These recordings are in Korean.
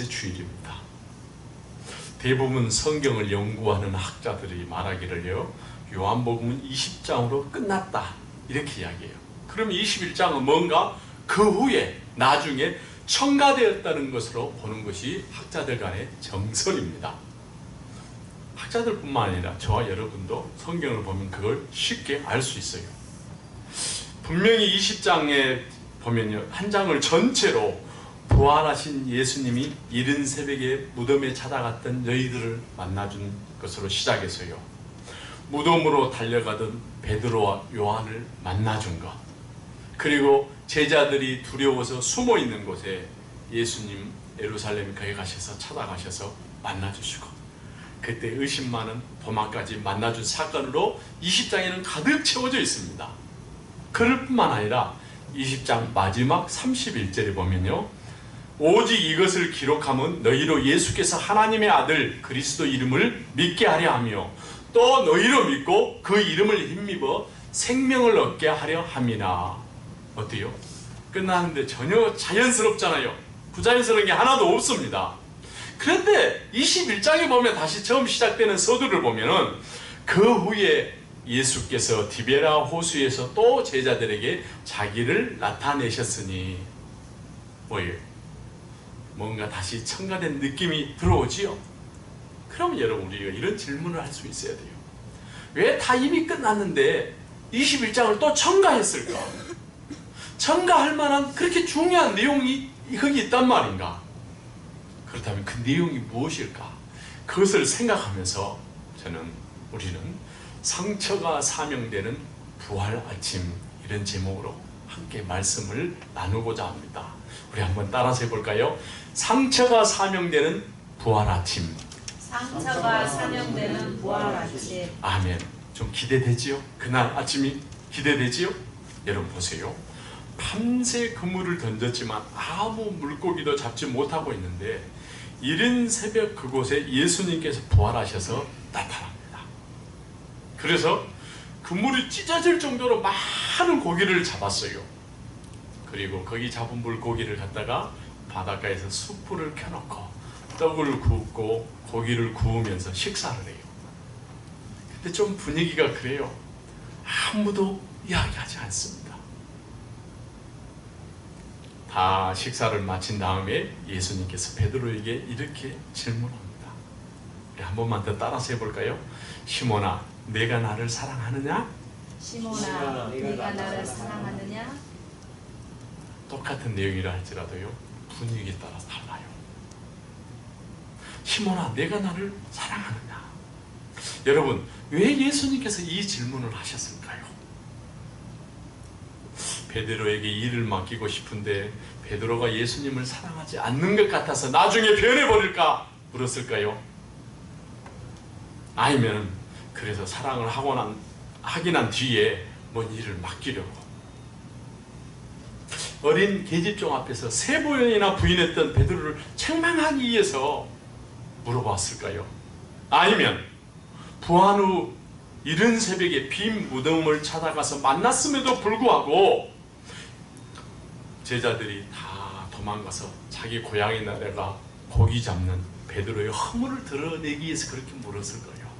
번째 주일입니다. 대부분 성경을 연구하는 학자들이 말하기를요 요한복음은 20장으로 끝났다 이렇게 이야기해요. 그럼 21장은 뭔가 그 후에 나중에 첨가되었다는 것으로 보는 것이 학자들 간의 정설입니다. 학자들뿐만 아니라 저와 여러분도 성경을 보면 그걸 쉽게 알 수 있어요. 분명히 20장에 보면요 한 장을 전체로 부활하신 예수님이 이른 새벽에 무덤에 찾아갔던 너희들을 만나준 것으로 시작해서요 무덤으로 달려가던 베드로와 요한을 만나준 것 그리고 제자들이 두려워서 숨어 있는 곳에 예수님 예루살렘에 거기 가셔서 찾아가셔서 만나주시고 그때 의심 많은 도마까지 만나준 사건으로 20장에는 가득 채워져 있습니다. 그럴 뿐만 아니라 20장 마지막 31절에 보면요. 오직 이것을 기록하면 너희로 예수께서 하나님의 아들 그리스도 이름을 믿게 하려 하며 또 너희로 믿고 그 이름을 힘입어 생명을 얻게 하려 함이나 어때요? 끝나는데 전혀 자연스럽잖아요. 부자연스러운 게 하나도 없습니다. 그런데 21장에 보면 다시 처음 시작되는 서두를 보면은 그 후에 예수께서 디베라 호수에서 또 제자들에게 자기를 나타내셨으니 뭐예요? 뭔가 다시 첨가된 느낌이 들어오지요? 그럼 여러분 우리가 이런 질문을 할 수 있어야 돼요. 왜 다 이미 끝났는데 21장을 또 첨가했을까? 첨가할 만한 그렇게 중요한 내용이 거기 있단 말인가? 그렇다면 그 내용이 무엇일까? 그것을 생각하면서 저는 우리는 상처가 사명되는 부활 아침 이런 제목으로 함께 말씀을 나누고자 합니다. 우리 한번 따라서 해볼까요? 상처가 사명되는 부활 아침. 상처가 사명되는 부활 아침 아멘. 좀 기대되지요? 그날 아침이 기대되지요? 여러분 보세요. 밤새 그물을 던졌지만 아무 물고기도 잡지 못하고 있는데 이른 새벽 그곳에 예수님께서 부활하셔서 나타납니다. 그래서 그물이 찢어질 정도로 많은 고기를 잡았어요. 그리고 거기 잡은 물고기를 갖다가 바닷가에서 숯불을 켜놓고 떡을 굽고 고기를 구우면서 식사를 해요. 근데 좀 분위기가 그래요. 아무도 이야기하지 않습니다. 다 식사를 마친 다음에 예수님께서 베드로에게 이렇게 질문합니다. 한 번만 더 따라서 해볼까요? 시몬아, 내가 나를 사랑하느냐? 시몬아 네가 나를 사랑하느냐 똑같은 내용이라 할지라도요 분위기에 따라 달라요. 시몬아, 내가 나를 사랑하느냐? 여러분, 왜 예수님께서 이 질문을 하셨을까요? 베드로에게 일을 맡기고 싶은데 베드로가 예수님을 사랑하지 않는 것 같아서 나중에 변해버릴까 물었을까요? 아니면 그래서 사랑을 하고 난 하기 난 뒤에 뭔 일을 맡기려고 어린 계집종 앞에서 세 번이나 부인했던 베드로를 책망하기 위해서 물어봤을까요? 아니면 부활 후 이른 새벽에 빈 무덤을 찾아가서 만났음에도 불구하고 제자들이 다 도망가서 자기 고향에 나라가 고기 잡는 베드로의 허물을 드러내기 위해서 그렇게 물었을 거예요.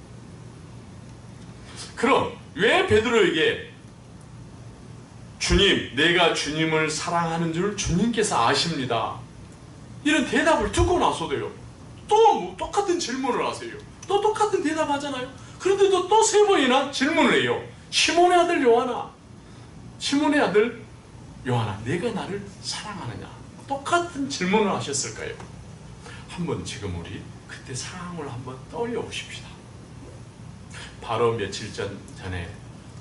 그럼 왜 베드로에게 주님, 내가 주님을 사랑하는 줄 주님께서 아십니다. 이런 대답을 듣고 나서도요. 또 똑같은 질문을 하세요. 또 똑같은 대답하잖아요. 그런데도 또 세 번이나 질문을 해요. 시몬의 아들 요한아, 시몬의 아들 요한아, 내가 나를 사랑하느냐? 똑같은 질문을 하셨을까요? 한번 지금 우리 그때 상황을 한번 떠올려 보십시다. 바로 며칠 전 전에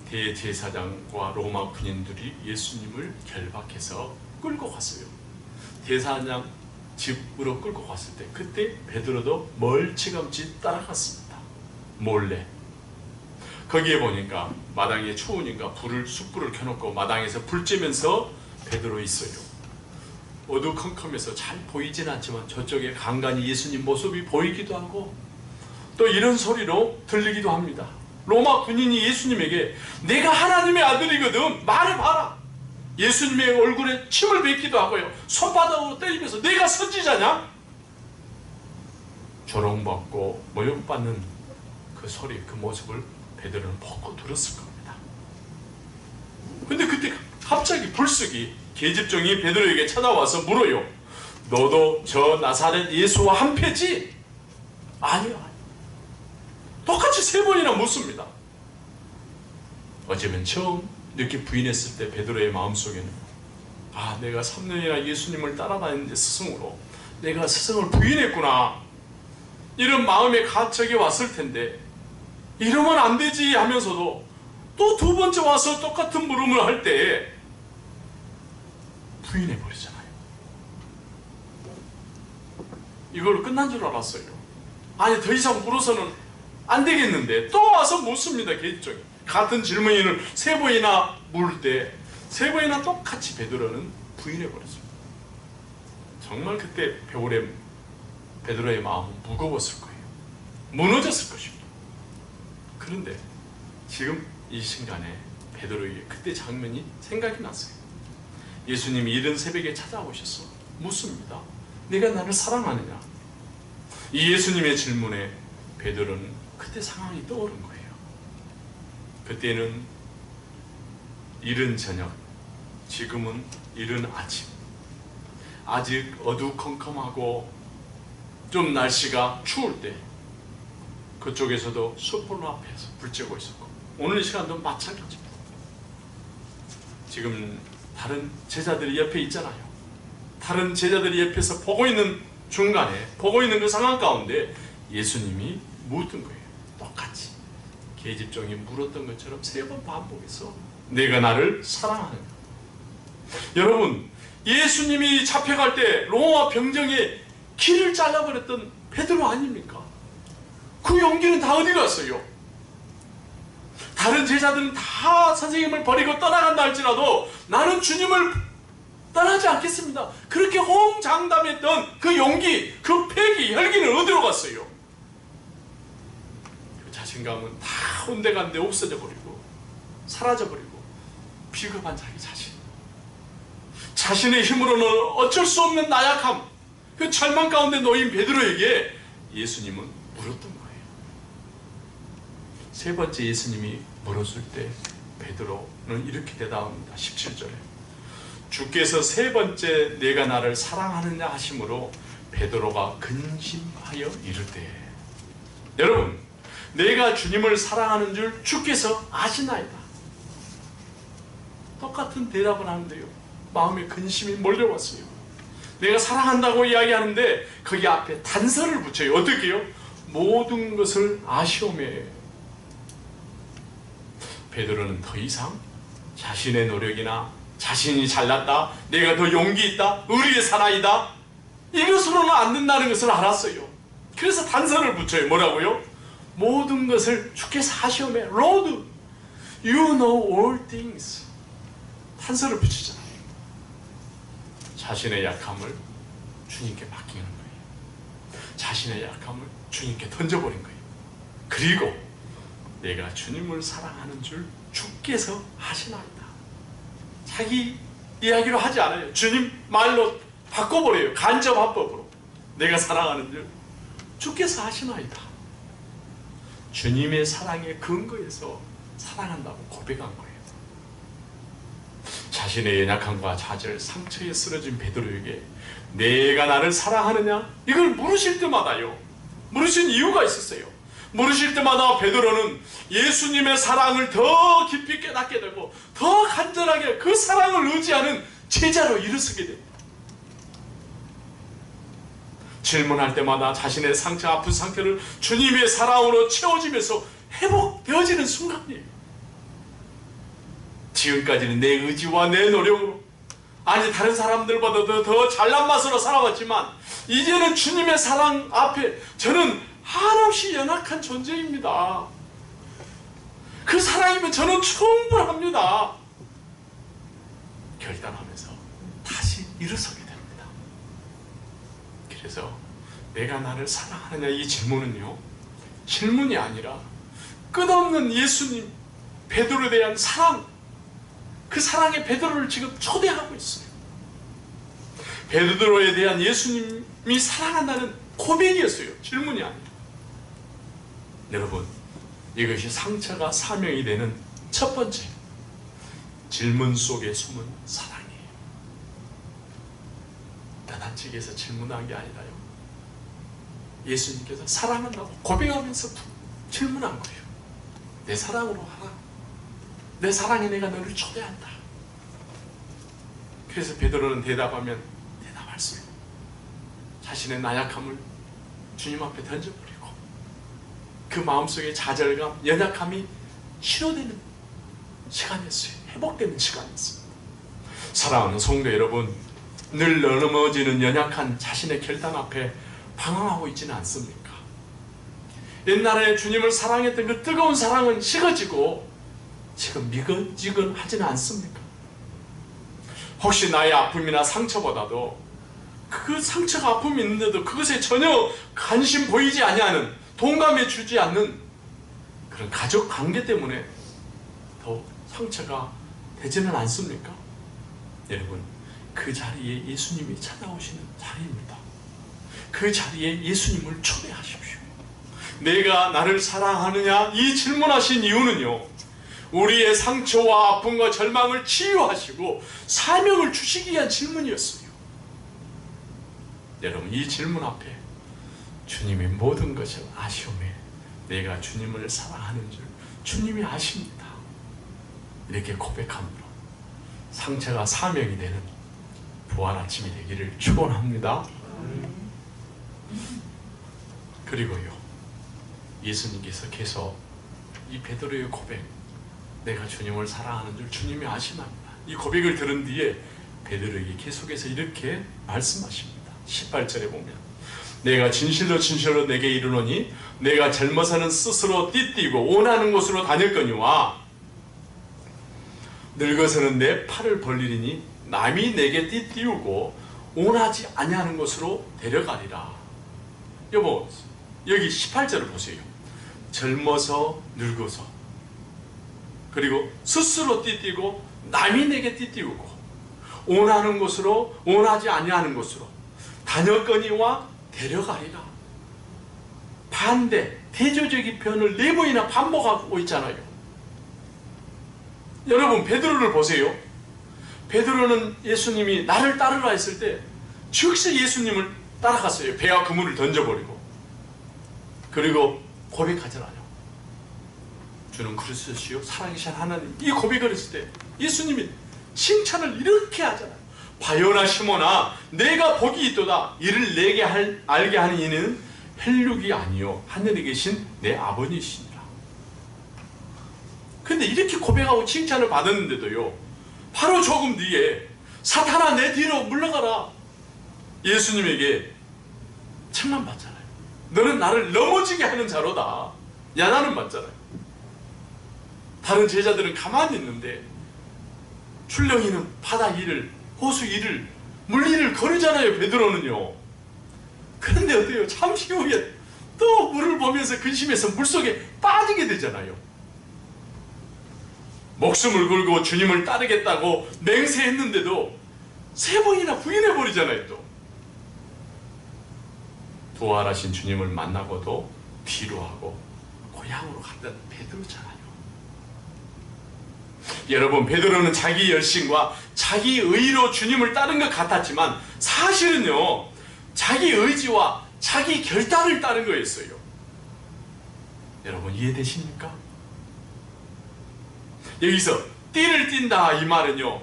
대제사장과 로마 군인들이 예수님을 결박해서 끌고 갔어요. 대사장 집으로 끌고 갔을 때 그때 베드로도 멀찌감치 따라갔습니다. 몰래. 거기에 보니까 마당에 추우니까 불을 숯불을 켜놓고 마당에서 불 쬐면서 베드로 있어요. 어두컴컴해서 잘 보이진 않지만 저쪽에 간간히 예수님 모습이 보이기도 하고 또 이런 소리로 들리기도 합니다. 로마 군인이 예수님에게 내가 하나님의 아들이거든 말해봐라. 예수님의 얼굴에 침을 뱉기도 하고요. 손바닥으로 때리면서 내가 선지자냐? 조롱받고 모욕받는 그 소리, 그 모습을 베드로는 보고 들었을 겁니다. 근데 그때 갑자기 불쑥이 계집종이 베드로에게 찾아와서 물어요. 너도 저 나사렛 예수와 한패지? 아니요. 똑같이 세 번이나 묻습니다. 어쩌면 처음 이렇게 부인했을 때 베드로의 마음속에는 아 내가 3년이나 예수님을 따라다니는데 스승으로 내가 스승을 부인했구나 이런 마음의 가책이 왔을 텐데 이러면 안 되지 하면서도 또 두 번째 와서 똑같은 물음을 할 때 부인해 버리잖아요. 이걸로 끝난 줄 알았어요. 아니 더 이상 물어서는 안 되겠는데 또 와서 묻습니다 개인적이 같은 질문을 세 번이나 물때세 번이나 똑같이 베드로는 부인해 버렸습니다. 정말 그때 배울의 베드로의 마음은 무거웠을 거예요. 무너졌을 것입니다. 그런데 지금 이 순간에 베드로에게 그때 장면이 생각이 났어요. 예수님이 이른 새벽에 찾아오셔서 묻습니다. 네가 나를 사랑하느냐? 이 예수님의 질문에 베드로는 그때 상황이 떠오른 거예요. 그때는 이른 저녁, 지금은 이른 아침. 아직 어두컴컴하고 좀 날씨가 추울 때 그쪽에서도 숯불 앞에서 불 쬐고 있었고 오늘 이 시간도 마찬가지입니다. 지금 다른 제자들이 옆에 있잖아요. 다른 제자들이 옆에서 보고 있는 중간에 보고 있는 그 상황 가운데 예수님이 묻던 거예요. 똑같이 계집종이 물었던 것처럼 세 번 반복해서 내가 나를 사랑하느냐. 여러분 예수님이 잡혀갈 때 로마 병정에 길을 잘라버렸던 베드로 아닙니까? 그 용기는 다 어디 갔어요? 다른 제자들은 다 선생님을 버리고 떠나간다 할지라도 나는 주님을 떠나지 않겠습니다. 그렇게 홍장담했던 그 용기, 그 패기, 혈기는 어디로 갔어요? 그 자신감은 다 온데간데 없어져 버리고 사라져 버리고 비겁한 자기 자신. 자신의 힘으로는 어쩔 수 없는 나약함, 그 절망 가운데 놓인 베드로에게 예수님은 물었던 거예요. 세 번째 예수님이 물었을 때 베드로는 이렇게 대답합니다. 17절에 주께서 세 번째 내가 나를 사랑하느냐 하심으로 베드로가 근심하여 이르되 여러분 내가 주님을 사랑하는 줄 주께서 아시나이다. 똑같은 대답을 하는데요. 마음에 근심이 몰려왔어요. 내가 사랑한다고 이야기하는데 거기 앞에 단서를 붙여요. 어떻게요? 모든 것을 아시오매. 베드로는 더 이상 자신의 노력이나 자신이 잘났다, 내가 더 용기 있다, 의리의 사나이다 이것으로는 안 된다는 것을 알았어요. 그래서 단서를 붙여요. 뭐라고요? 모든 것을 주께서 하시오매. Lord, you know all things. 단서를 붙이잖아요. 자신의 약함을 주님께 맡기는 거예요. 자신의 약함을 주님께 던져버린 거예요. 그리고 내가 주님을 사랑하는 줄 주께서 하시나이다. 자기 이야기로 하지 않아요. 주님 말로 바꿔버려요. 간접 합법으로. 내가 사랑하는 줄 주께서 하시나이다. 주님의 사랑의 근거에서 사랑한다고 고백한 거예요. 자신의 연약함과 좌절, 상처에 쓰러진 베드로에게 내가 나를 사랑하느냐? 이걸 물으실 때마다요. 물으신 이유가 있었어요. 물으실 때마다 베드로는 예수님의 사랑을 더 깊이 깨닫게 되고 더 간절하게 그 사랑을 의지하는 제자로 일어서게 됩니다. 질문할 때마다 자신의 상처, 아픈 상태를 주님의 사랑으로 채워지면서 회복되어지는 순간이에요. 지금까지는 내 의지와 내 노력으로 아니 다른 사람들보다 더, 더 잘난 맛으로 살아왔지만 이제는 주님의 사랑 앞에 저는 한없이 연약한 존재입니다. 그 사랑이면 저는 충분합니다. 결단하면서 다시 일어서게 됩니다. 그래서 내가 나를 사랑하느냐 이 질문은요 질문이 아니라 끝없는 예수님 베드로에 대한 사랑 그 사랑의 베드로를 지금 초대하고 있어요. 베드로에 대한 예수님이 사랑한다는 고백이었어요. 질문이 아니에요. 여러분, 이것이 상처가 사명이 되는 첫 번째 질문 속에 숨은 사랑이에요. 나단측에서 질문한 게 아니라요. 예수님께서 사랑한다고 고백하면서 질문한 거예요. 내 사랑으로 하라. 내 사랑에 내가 너를 초대한다. 그래서 베드로는 대답하면 대답할 수 없고 자신의 나약함을 주님 앞에 던져버리고 그 마음속에 좌절감, 연약함이 치료되는 시간이었어요. 회복되는 시간이었어요. 사랑하는 성도 여러분, 늘 넘어지는 연약한 자신의 결단 앞에 방황하고 있지는 않습니까? 옛날에 주님을 사랑했던 그 뜨거운 사랑은 식어지고 지금 미근지근하지는 않습니까? 혹시 나의 아픔이나 상처보다도 그 상처가 아픔이 있는데도 그것에 전혀 관심 보이지 아니하는 동감해 주지 않는 그런 가족 관계 때문에 더 상처가 되지는 않습니까? 여러분 그 자리에 예수님이 찾아오시는 자리입니다. 그 자리에 예수님을 초대하십시오. 내가 나를 사랑하느냐? 이 질문하신 이유는요. 우리의 상처와 아픔과 절망을 치유하시고 사명을 주시기 위한 질문이었어요. 여러분 이 질문 앞에 주님이 모든 것을 아시오매 내가 주님을 사랑하는 줄 주님이 아십니다. 이렇게 고백함으로 상처가 사명이 되는 부활 아침이 되기를 축원합니다. 그리고요 예수님께서 계속 이 베드로의 고백 내가 주님을 사랑하는 줄 주님이 아시납니다. 이 고백을 들은 뒤에 베드로에게 계속해서 이렇게 말씀하십니다. 18절에 보면 내가 진실로 진실로 내게 이르노니 내가 젊어서는 스스로 띠띠고 원하는 곳으로 다녔거니와 늙어서는 내 팔을 벌리리니 남이 내게 띠띠우고 원하지 아니하는 곳으로 데려가리라. 여보 여기 18절을 보세요. 젊어서 늙어서 그리고 스스로 띠띠고 남이 내게 띠띠우고 원하는 곳으로 원하지 아니하는 곳으로 다녔거니와 데려가리라. 반대 대조적인 표현을 네 번이나 반복하고 있잖아요. 여러분 베드로를 보세요. 베드로는 예수님이 나를 따르라 했을 때 즉시 예수님을 따라갔어요. 배와 그물을 던져버리고 그리고 고백하잖아요. 주는 그리스도시요 사랑이신 하나님 이 고백을 했을 때 예수님이 칭찬을 이렇게 하잖아요. 바요나 시모나 내가 복이 있도다 이를 내게 할, 알게 하는 이는 헬육이 아니요 하늘에 계신 내 아버지시니라. 근데 이렇게 고백하고 칭찬을 받았는데도요. 바로 조금 뒤에 사탄아 내 뒤로 물러가라. 예수님에게 책만 받잖아요. 너는 나를 넘어지게 하는 자로다. 야나는 받잖아요. 다른 제자들은 가만히 있는데 출렁이는 바다 일을 호수 일을 물리를 거르잖아요. 베드로는요. 그런데 어때요? 잠시 후에 또 물을 보면서 근심해서 물속에 빠지게 되잖아요. 목숨을 걸고 주님을 따르겠다고 맹세했는데도 세 번이나 부인해 버리잖아요. 또 부활하신 주님을 만나고도 뒤로 하고 고향으로 갔던 베드로잖아요. 여러분 베드로는 자기 열심과 자기 의로 주님을 따른 것 같았지만 사실은요 자기 의지와 자기 결단을 따른 거였어요. 여러분 이해되십니까? 여기서 띠를 띈다 이 말은요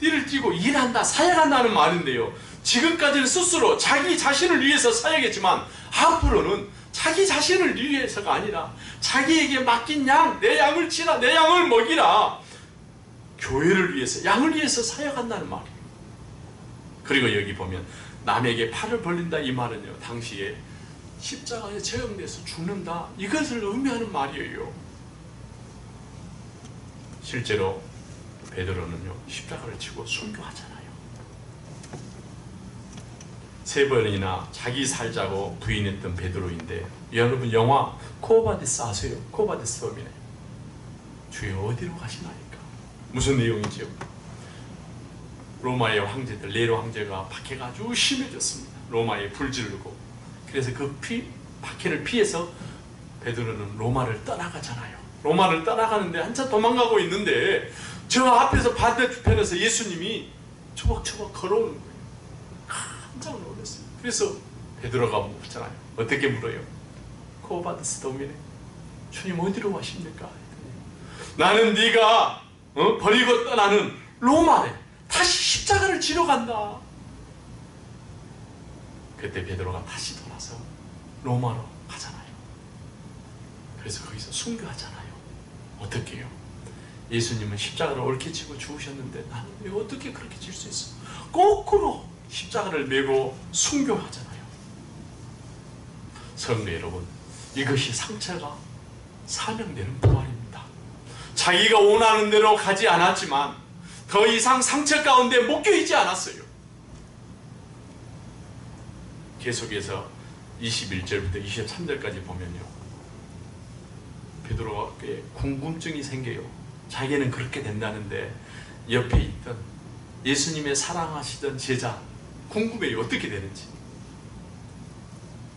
띠를 띠고 일한다 사역한다는 말인데요 지금까지는 스스로 자기 자신을 위해서 사역했지만 앞으로는 자기 자신을 위해서가 아니라 자기에게 맡긴 양, 내 양을 치라, 내 양을 먹이라. 교회를 위해서, 양을 위해서 사역한다는 말이에요. 그리고 여기 보면 남에게 팔을 벌린다 이 말은요 당시에 십자가에 제형돼서 죽는다. 이것을 의미하는 말이에요. 실제로 베드로는요 십자가를 지고 순교하잖아요. 세 번이나 자기 살자고 부인했던 베드로인데 여러분 영화 코바디스 아세요? 코바디스 범이네. 주여 어디로 가시나이까? 무슨 내용이지요? 로마의 황제들 네로 황제가 박해가 아주 심해졌습니다. 로마에 불지르고 그래서 그 피, 박해를 피해서 베드로는 로마를 떠나가잖아요. 로마를 떠나가는데 한참 도망가고 있는데 저 앞에서 반대편에서 예수님이 초박초박 걸어오는 거예요. 깜짝 놀랐어요. 그래서 베드로가 묻잖아요. 어떻게 물어요? 코바드스 도미네 주님 어디로 가십니까? 나는 네가 어? 버리고 떠나는 로마에 다시 십자가를 지러 간다. 그때 베드로가 다시 돌아서 로마로 가잖아요. 그래서 거기서 순교하잖아요. 어떻게 해요? 예수님은 십자가를 지고 죽으셨는데 나는 왜 어떻게 그렇게 질 수 있어? 거꾸로 십자가를 메고 순교하잖아요. 성도 여러분, 이것이 상처가 사명되는 부활입니다. 자기가 원하는 대로 가지 않았지만 더 이상 상처 가운데 묶여있지 않았어요. 계속해서 21절부터 23절까지 보면요. 베드로가 꽤 궁금증이 생겨요. 자기는 그렇게 된다는데 옆에 있던 예수님의 사랑하시던 제자 궁금해요. 어떻게 되는지.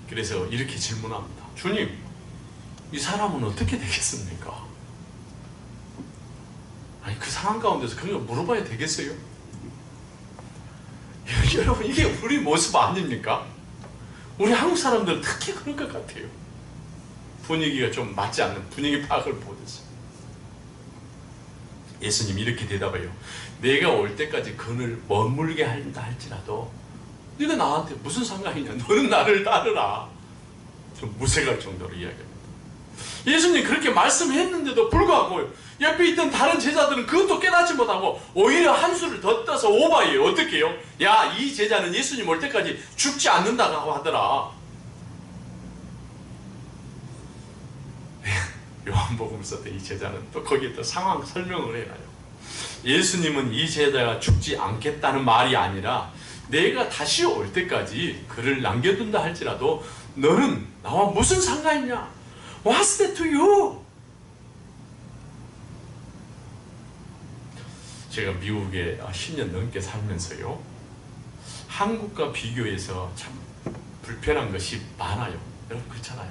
그래서 이렇게 질문합니다. 주님, 이 사람은 어떻게 되겠습니까? 아니 그 상황 가운데서 그런 걸 물어봐야 되겠어요? 여러분 이게 우리 모습 아닙니까? 우리 한국 사람들은 특히 그런 것 같아요. 분위기가 좀 맞지 않는 분위기 파악을 못했어요. 예수님 이렇게 대답해요. 내가 올 때까지 그늘 머물게 한다 할지라도 네가 나한테 무슨 상관이냐? 너는 나를 따르라. 좀 무색할 정도로 이야기합니다. 예수님 그렇게 말씀했는데도 불구하고 옆에 있던 다른 제자들은 그것도 깨닫지 못하고 오히려 한 수를 더 떠서 오바예요. 어떻게 해요? 야, 이 제자는 예수님 올 때까지 죽지 않는다고 하더라. 요한복음서 때 이 제자는 또 거기에 또 상황 설명을 해놔요. 예수님은 이 제자가 죽지 않겠다는 말이 아니라 내가 다시 올 때까지 그를 남겨둔다 할지라도 너는 나와 무슨 상관이냐? What's that to you? 제가 미국에 10년 넘게 살면서요. 한국과 비교해서 참 불편한 것이 많아요. 여러분 그렇잖아요.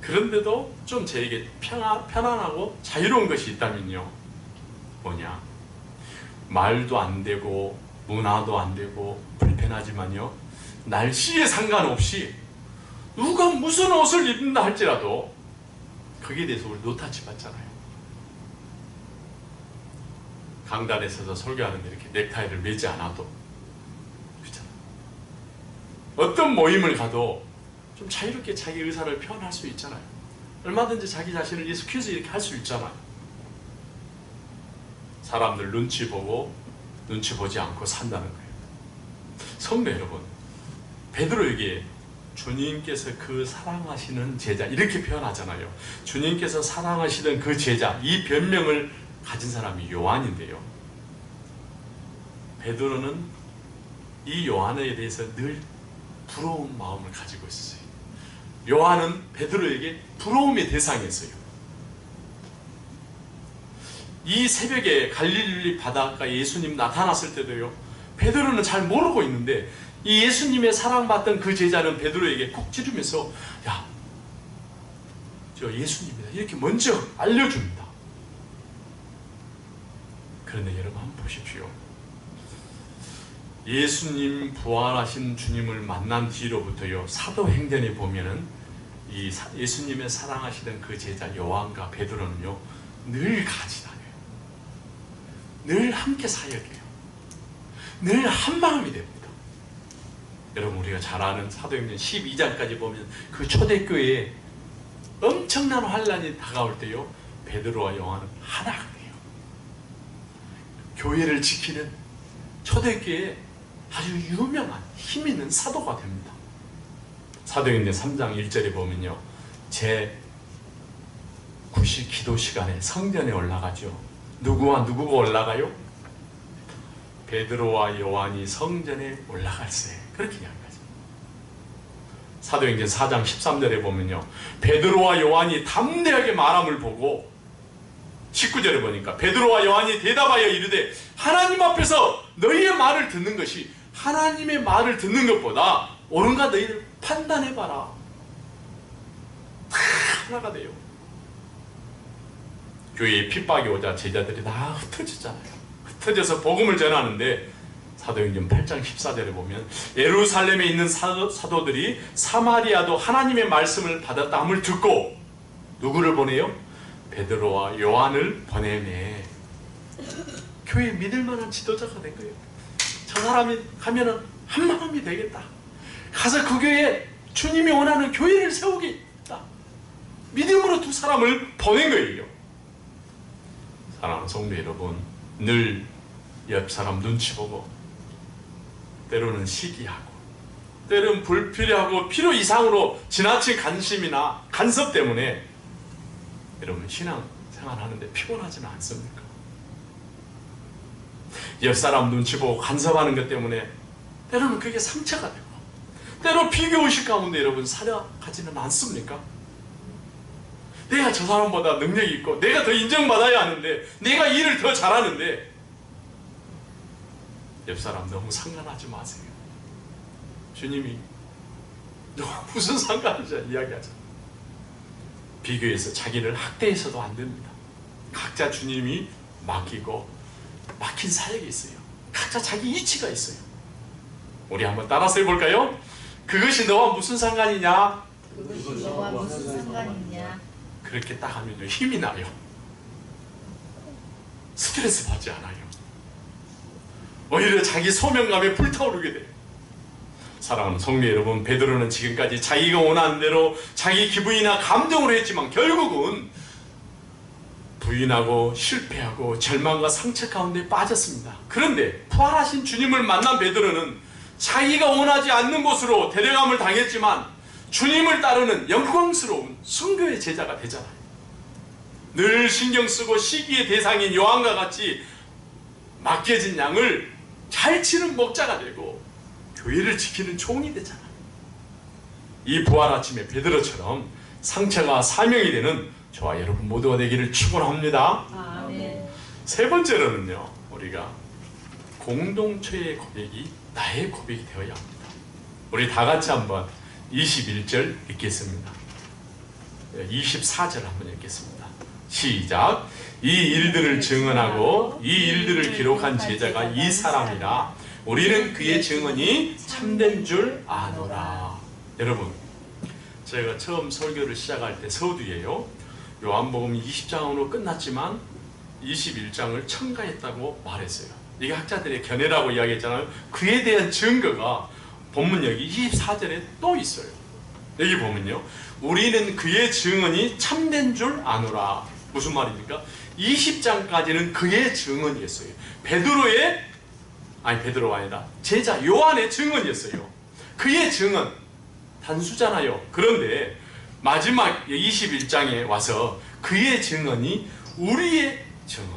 그런데도 좀 편하, 편안하고 자유로운 것이 있다면요. 뭐냐? 말도 안 되고 문화도 안 되고 불편하지만요. 날씨에 상관없이 누가 무슨 옷을 입는다 할지라도 거기에 대해서 우리 노타치 받잖아요. 강단에 서서 설교하는데 이렇게 넥타이를 매지 않아도 그렇잖아. 어떤 모임을 가도 좀 자유롭게 자기 의사를 표현할 수 있잖아요. 얼마든지 자기 자신을 예수께서 이렇게 할 수 있잖아요. 사람들 눈치 보고 눈치 보지 않고 산다는 거예요. 성도 여러분, 베드로에게 주님께서 그 사랑하시는 제자 이렇게 표현하잖아요. 주님께서 사랑하시던 그 제자 이 변명을 가진 사람이 요한인데요. 베드로는 이 요한에 대해서 늘 부러운 마음을 가지고 있었어요. 요한은 베드로에게 부러움의 대상이었어요. 이 새벽에 갈릴리 바닷가 예수님 나타났을 때도요. 베드로는 잘 모르고 있는데 이 예수님의 사랑받던 그 제자는 베드로에게 콕 찌르면서 야, 저 예수님이다 이렇게 먼저 알려줍니다. 그런데 여러분 한번 보십시오. 예수님 부활하신 주님을 만난 뒤로부터요 사도행전에 보면은 이 사- 예수님의 사랑하시던 그 제자 요한과 베드로는요 늘 다녀요. 늘 함께 사역해요. 늘 한마음이 됩니다. 여러분 우리가 잘 아는 사도행전 12장까지 보면 그 초대교회에 엄청난 환란이 다가올 때요 베드로와 요한은 하나가 돼요. 교회를 지키는 초대교회에 아주 유명한 힘 있는 사도가 됩니다. 사도행전 3장 1절에 보면요. 제 9시 기도 시간에 성전에 올라가죠. 누구와 누구가 올라가요? 베드로와 요한이 성전에 올라갈세. 그렇게 이야기하죠. 사도행전 4장 13절에 보면요. 베드로와 요한이 담대하게 말함을 보고 19절에 보니까 베드로와 요한이 대답하여 이르되 하나님 앞에서 너희의 말을 듣는 것이 하나님의 말을 듣는 것보다 옳은가 너희를 판단해봐라. 다 하나가 돼요. 교회에 핍박이 오자 제자들이 다 흩어지잖아요. 흩어져서 복음을 전하는데 사도행전 8장 14절에 보면 예루살렘에 있는 사도, 사도들이 사마리아도 하나님의 말씀을 받았다함을 듣고 누구를 보내요? 베드로와 요한을 보내네. 교회 믿을 만한 지도자가 된 거예요. 저 사람이 가면은 한 마음이 되겠다. 가서 그 교회에 주님이 원하는 교회를 세우겠다. 믿음으로 두 사람을 보낸 거예요. 사랑하는 성도 여러분, 늘 옆 사람 눈치 보고 때로는 시기하고 때로는 불필요하고 필요 이상으로 지나친 관심이나 간섭 때문에 여러분 신앙 생활하는데 피곤하지는 않습니까? 옆 사람 눈치 보고 간섭하는 것 때문에 때로는 그게 상처가 되고 때로 비교 의식 가운데 여러분 살아가지는 않습니까? 내가 저 사람보다 능력이 있고 내가 더 인정받아야 하는데 내가 일을 더 잘하는데 옆 사람 너무 상관하지 마세요. 주님이 너 무슨 상관이냐 이야기하자. 비교해서 자기를 학대해서도 안 됩니다. 각자 주님이 맡기고 맡긴 사역이 있어요. 각자 자기 이치가 있어요. 우리 한번 따라서 해볼까요? 그것이 너와 무슨 상관이냐? 그것이 너와 무슨 상관이냐? 그렇게 딱 하면 힘이 나요. 스트레스 받지 않아요. 오히려 자기 소명감에 불타오르게 돼요. 사랑하는 성도 여러분, 베드로는 지금까지 자기가 원하는 대로 자기 기분이나 감정으로 했지만 결국은 부인하고 실패하고 절망과 상처 가운데 빠졌습니다. 그런데 부활하신 주님을 만난 베드로는 자기가 원하지 않는 곳으로 데려감을 당했지만 주님을 따르는 영광스러운 순교의 제자가 되잖아요. 늘 신경 쓰고 시기의 대상인 요한과 같이 맡겨진 양을 잘 치는 목자가 되고 교회를 지키는 종이 되잖아. 이 부활 아침에 베드로처럼 상처가 사명이 되는 저와 여러분 모두가 되기를 축원합니다. 아멘. 세 번째로는요, 우리가 공동체의 고백이 나의 고백이 되어야 합니다. 우리 다 같이 한번 21절 읽겠습니다. 24절 한번 읽겠습니다. 시작. 이 일들을 증언하고 이 일들을 기록한 제자가 이 사람이라 우리는 그의 증언이 참된 줄 아노라. 여러분, 제가 처음 설교를 시작할 때 서두예요. 요한복음 20장으로 끝났지만 21장을 첨가했다고 말했어요. 이게 학자들의 견해라고 이야기했잖아요. 그에 대한 증거가 본문 여기 24절에 또 있어요. 여기 보면요. 우리는 그의 증언이 참된 줄 아노라. 무슨 말입니까? 20장까지는 그의 증언이었어요. 베드로의 아니 베드로가 아니다. 제자 요한의 증언이었어요. 그의 증언 단수잖아요. 그런데 마지막 21장에 와서 그의 증언이 우리의 증언.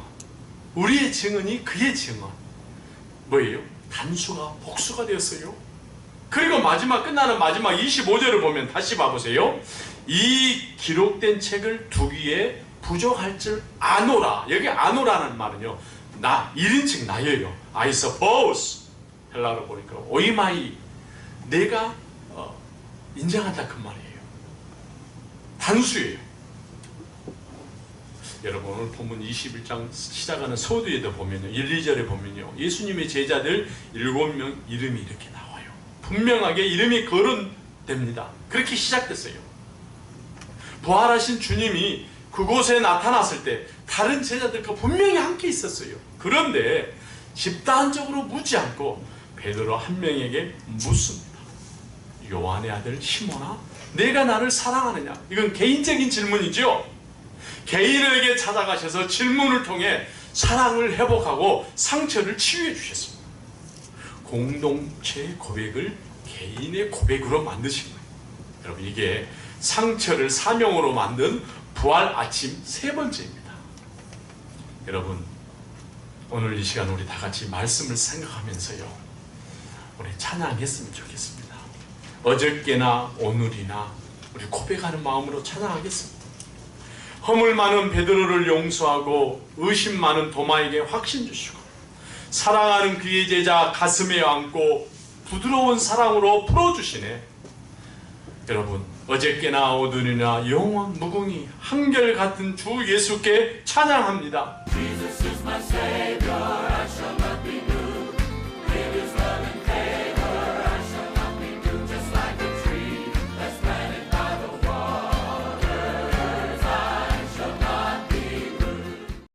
우리의 증언이 그의 증언. 뭐예요? 단수가 복수가 되었어요. 그리고 마지막 끝나는 마지막 25절을 보면 다시 봐보세요. 이 기록된 책을 두기에 부족할 줄 아노라. 여기 아노라는 말은요. 나 1인칭 나예요. I suppose. 헬라로 보니까 오이마이 내가 어, 인정한다 그 말이에요. 단수예요. 여러분 오늘 본문 21장 시작하는 서두에도 보면요. 1, 2절에 보면요. 예수님의 제자들 7명 이름이 이렇게 나와요. 분명하게 이름이 거론됩니다. 그렇게 시작됐어요. 부활하신 주님이 그곳에 나타났을 때 다른 제자들과 분명히 함께 있었어요. 그런데 집단적으로 묻지 않고 베드로 한 명에게 묻습니다. 요한의 아들 시몬아, 내가 나를 사랑하느냐? 이건 개인적인 질문이죠. 개인에게 찾아가셔서 질문을 통해 사랑을 회복하고 상처를 치유해 주셨습니다. 공동체의 고백을 개인의 고백으로 만드신 거예요. 여러분 이게 상처를 사명으로 만든 부활 아침 세 번째입니다. 여러분 오늘 이 시간 우리 다 같이 말씀을 생각하면서요. 우리 찬양했으면 좋겠습니다. 어저께나 오늘이나 우리 고백하는 마음으로 찬양하겠습니다. 허물 많은 베드로를 용서하고 의심 많은 도마에게 확신 주시고 사랑하는 그의 제자 가슴에 안고 부드러운 사랑으로 풀어주시네. 여러분 어저께나 오늘이나 영원 무궁히 한결 같은 주 예수께 찬양합니다.